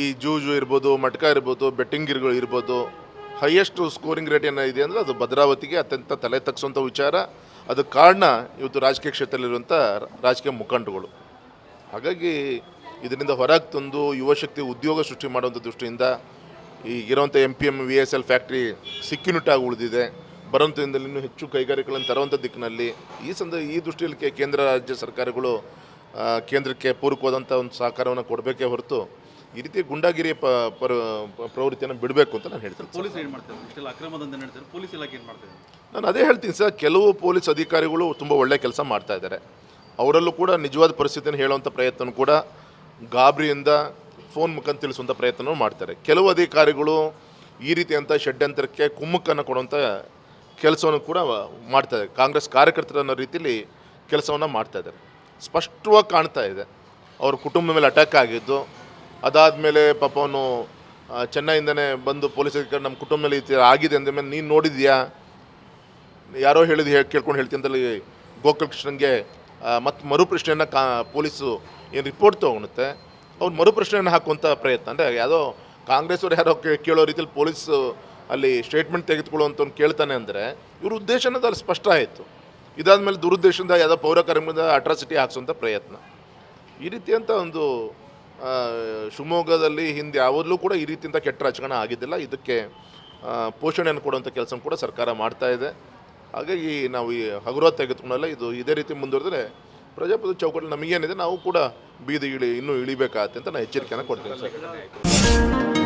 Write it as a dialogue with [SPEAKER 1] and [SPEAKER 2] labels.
[SPEAKER 1] ಈ ಜೂಜು ಇರ್ಬೋದು, ಮಟ್ಕ ಇರ್ಬೋದು ಬೆಟ್ಟಿಂಗ್ ಇರ್ಬೋದು ಹೈಯೆಸ್ಟ್ ಸ್ಕೋರಿಂಗ್ ರೇಟ್ ಏನಿದೆ ಅಂದ್ರೆ ಅದು ಭದ್ರಾವತಿಗೆ ಅತ್ಯಂತ ತಲೆ ತಗ್ಸುವಂಥ ವಿಚಾರ. ಅದು ಕಾರಣ ಇವತ್ತು ರಾಜಕೀಯ ಕ್ಷೇತ್ರದಲ್ಲಿರುವಂಥ ರಾಜಕೀಯ ಮುಖಂಡಗಳು ಹಾಗಾಗಿ ಇದರಿಂದ ಹೊರಗೆ ತಂದು ಯುವಶಕ್ತಿ ಉದ್ಯೋಗ ಸೃಷ್ಟಿ ಮಾಡುವಂಥ ದೃಷ್ಟಿಯಿಂದ ಈಗಿರುವಂಥ M P M V S L factory ಸಿಕ್ಕಿನುಟ್ಟಾಗಿ ಉಳಿದಿದೆ. ಇನ್ನೂ ಹೆಚ್ಚು ಕೈಗಾರಿಕೆಗಳನ್ನು ತರುವಂಥ ದಿಕ್ಕಿನಲ್ಲಿ ಈ ಸಂದ, ಈ ದೃಷ್ಟಿಯಲ್ಲಿ ಕೇಂದ್ರ, ರಾಜ್ಯ ಸರ್ಕಾರಗಳು ಕೇಂದ್ರಕ್ಕೆ ಪೂರಕವಾದಂಥ ಒಂದು ಸಹಕಾರವನ್ನು ಕೊಡಬೇಕೇ ಹೊರತು ಈ ರೀತಿ ಗುಂಡಾಗಿರಿ ಪ ಪರ ಪ್ರವೃತ್ತಿಯನ್ನು ಬಿಡಬೇಕು ಅಂತ ನಾನು ಹೇಳ್ತೀನಿ
[SPEAKER 2] ಪೊಲೀಸ್ ಏನು ಮಾಡ್ತಾರೆ ಇಷ್ಟೆಲ್ಲ ಅಕ್ರಮದಂತೆ ನಡೀತಾರೆ. ಪೊಲೀಸ್ ಇಲಾಖೆ ಏನು ಮಾಡ್ತಾರೆ
[SPEAKER 1] ನಾನು ಅದೇ ಹೇಳ್ತೀನಿ ಸರ್ ಕೆಲವು ಪೊಲೀಸ್ ಅಧಿಕಾರಿಗಳು ತುಂಬ ಒಳ್ಳೆ ಕೆಲಸ ಮಾಡ್ತಾ ಇದ್ದಾರೆ. ಅವರಲ್ಲೂ ಕೂಡ ನಿಜವಾದ ಪರಿಸ್ಥಿತಿಯನ್ನು ಹೇಳುವಂಥ ಪ್ರಯತ್ನ ಕೂಡ ಗಾಬರಿಯಿಂದ ಫೋನ್ ಮುಖಾಂತ ತಿಳಿಸುವಂಥ ಪ್ರಯತ್ನವೂ ಮಾಡ್ತಾರೆ. ಕೆಲವು ಅಧಿಕಾರಿಗಳು ಈ ರೀತಿಯಂಥ ಷಡ್ಯಂತ್ರಕ್ಕೆ ಕುಮ್ಮಕ್ಕನ್ನು ಕೊಡುವಂಥ ಕೆಲಸವನ್ನು ಕೂಡ ಮಾಡ್ತಾರೆ ಕಾಂಗ್ರೆಸ್ ಕಾರ್ಯಕರ್ತರ ಅನ್ನೋ ರೀತಿಯಲ್ಲಿ ಕೆಲಸವನ್ನು ಮಾಡ್ತಾ ಇದ್ದಾರೆ. ಸ್ಪಷ್ಟವಾಗಿ ಕಾಣ್ತಾ ಇದೆ. ಅವ್ರ ಕುಟುಂಬದ ಮೇಲೆ ಅಟ್ಯಾಕ್ ಆಗಿದ್ದು, ಅದಾದಮೇಲೆ ಪಾಪ ಅವನು ಚೆನ್ನೈಯಿಂದನೇ ಬಂದು ಪೊಲೀಸ್ ಅಧಿಕಾರಿ ನಮ್ಮ ಕುಟುಂಬ ಮೇಲೆ ಈ ಥರ ಆಗಿದೆ ಅಂದಮೇಲೆ ನೀನು ನೋಡಿದ್ಯಾ? ಯಾರೋ ಹೇಳಿದ ಹೇಳಿ ಕೇಳ್ಕೊಂಡು ಹೇಳ್ತೀನಿ ಅಂತಲ್ಲಿ ಗೋಕುಲ್ ಕೃಷ್ಣನ್ಗೆ ಮತ್ತು ಮರುಪ್ರಶ್ನೆಯನ್ನು ಕಾ ಪೊಲೀಸು ಏನು ರಿಪೋರ್ಟ್ ತೊಗೊಳುತ್ತೆ ಅವ್ರು ಮರುಪ್ರಶ್ನೆಯನ್ನು ಹಾಕುವಂಥ ಪ್ರಯತ್ನ. ಅಂದರೆ ಯಾವುದೋ ಕಾಂಗ್ರೆಸ್ ಅವ್ರು ಯಾರೋ ಕೇಳೋ ರೀತಿಯಲ್ಲಿ ಪೊಲೀಸ್ ಅಲ್ಲಿ ಸ್ಟೇಟ್ಮೆಂಟ್ ತೆಗೆದುಕೊಳ್ಳುವಂಥವ್ನು ಕೇಳ್ತಾನೆ ಅಂದರೆ ಇವ್ರ ಉದ್ದೇಶ ಅನ್ನೋದು ಅಲ್ಲಿ ಸ್ಪಷ್ಟ ಆಯಿತು. ಇದಾದಮೇಲೆ ದುರುದ್ದೇಶದಿಂದ ಯಾವುದೋ ಪೌರ ಕಾರ್ಯಕ್ರಮದ ಅಟ್ರಾಸಿಟಿ ಹಾಕ್ಸೋಂಥ ಪ್ರಯತ್ನ. ಈ ರೀತಿಯಂಥ ಒಂದು ಶಿವಮೊಗ್ಗದಲ್ಲಿ ಹಿಂದೆ ಯಾವಾಗಲೂ ಕೂಡ ಈ ರೀತಿಯಂಥ ಕೆಟ್ಟ ರಾಜಕಾರಣ ಆಗಿದ್ದಿಲ್ಲ. ಇದಕ್ಕೆ ಪೋಷಣೆಯನ್ನು ಕೊಡುವಂಥ ಕೆಲಸ ಕೂಡ ಸರ್ಕಾರ ಮಾಡ್ತಾ ಇದೆ. ಹಾಗಾಗಿ ನಾವು ಈ ಹಗುರ ತೆಗೆದುಕೊಂಡಲ್ಲ, ಇದು ಇದೇ ರೀತಿ ಮುಂದುವರೆದ್ರೆ ಪ್ರಜಾಪ್ರಭುತ್ವ ಚೌಕಟ್ಟಲ್ಲಿ ನಮಗೇನಿದೆ, ನಾವು ಕೂಡ ಬೀದಿ ಇಳಿ, ಇನ್ನೂ ಇಳಿಬೇಕಾಗತ್ತೆ ಅಂತ ನಾನು ಎಚ್ಚರಿಕೆಯನ್ನು ಕೊಡ್ತೀನಿ